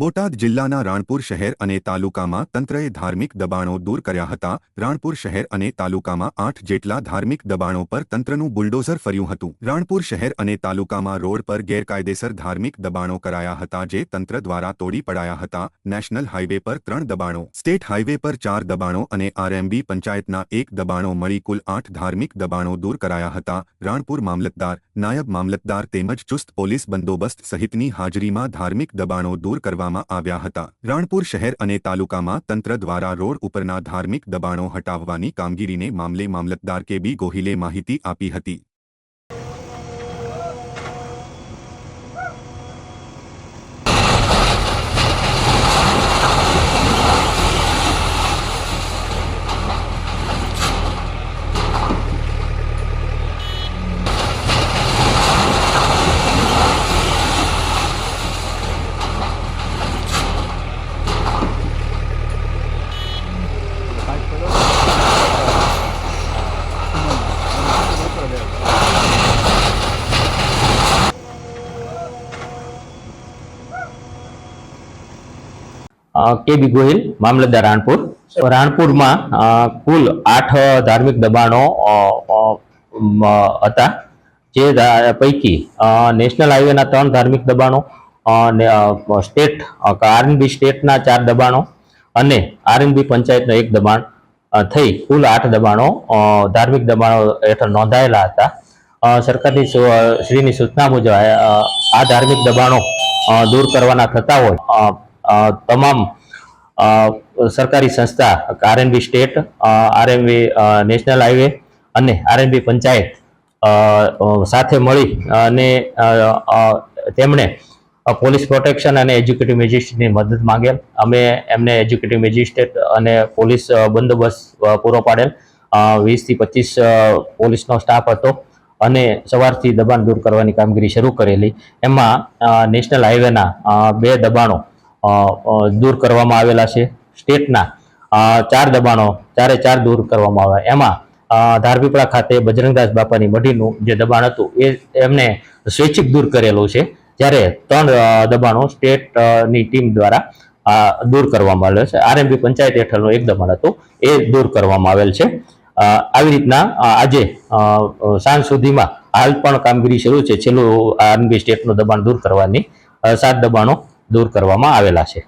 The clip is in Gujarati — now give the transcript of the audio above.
બોટાદ જિલ્લાના રાણપુર શહેર અને તાલુકામાં તંત્રએ ધાર્મિક દબાણો દૂર કર્યા હતા. રાણપુર શહેર અને તાલુકામાં આઠ જેટલા ધાર્મિક દબાણો પર તંત્રનું બુલડોઝર ફર્યું હતું. રાણપુર શહેર અને તાલુકામાં રોડ પર ગેરકાયદેસર ધાર્મિક દબાણો કરાયા હતા જે તંત્ર દ્વારા તોડી પડાયા હતા. નેશનલ હાઇવે પર ત્રણ દબાણો, સ્ટેટ હાઇવે પર ચાર દબાણો અને આરએમબી પંચાયતના એક દબાણો મળી કુલ આઠ ધાર્મિક દબાણો દૂર કરાયા હતા. રાણપુર મામલતદાર, નાયબ મામલતદાર તેમજ ચુસ્ત પોલીસ બંદોબસ્ત સહિતની હાજરીમાં ધાર્મિક દબાણો દૂર કરવામાં આવ્યા હતા. રાણપુર શહેર અને તાલુકામાં તંત્ર દ્વારા રોડ ઉપરના ધાર્મિક દબાણો હટાવવાની કામગીરીને મામલે મામલતદાર કે બી ગોહિલે માહિતી આપી હતી. કે બી ગોહિલ, મામલતદાર રાણપુર. રાણપુરમાં કુલ આઠ ધાર્મિક દબાણો હતા. જે પૈકી નેશનલ હાઈવેના ત્રણ ધાર્મિક દબાણો સ્ટેટ આરએનબી સ્ટેટના ચાર દબાણો અને આરએનબી પંચાયતનો એક દબાણ થઈ કુલ આઠ દબાણો ધાર્મિક દબાણો હેઠળ નોંધાયેલા હતા. સરકારની શ્રીની સૂચના મુજબ, આ ધાર્મિક દબાણો દૂર કરવાના થતા હોય. તમામ સરકારી સંસ્થા RNB state RNB national highway અને આરએનબી પંચાયત સાથે મળી અને તેમણે પોલીસ પ્રોટેક્શન અને એજ્યુકેટિવ મેજિસ્ટ્રેટની મદદ માંગેલ. અમે એમને એજ્યુકેટિવ મેજિસ્ટ્રેટ અને પોલીસ બંદોબસ્ત પૂરો પાડેલ. વીસથી પચીસ પોલીસનો સ્ટાફ હતો અને સવારથી દબાણ દૂર કરવાની કામગીરી શરૂ કરેલી. એમાં નેશનલ હાઈવેના બે દબાણો દૂર કરવામાં આવેલા છે. સ્ટેટના ચાર દબાણો ચારે ચાર દૂર કરવામાં આવ્યા. એમાં ધારપીપળા ખાતે બજરંગદાસ બાપાની મઢીનું જે દબાણ હતું, એ એમને સ્વૈચ્છિક દૂર કરેલું છે. જ્યારે ત્રણ દબાણો સ્ટેટની ટીમ દ્વારા દૂર કરવામાં આવેલ છે. આરએમબી પંચાયત હેઠળનું એક દબાણ હતું, એ દૂર કરવામાં આવેલ છે. આવી રીતના આજે સાંજ સુધીમાં હાલ પણ કામગીરી શરૂ છે. છેલ્લું આરએમબી સ્ટેટનું દબાણ દૂર કરવાની સાત દબાણો દૂર કરવામાં આવેલા છે.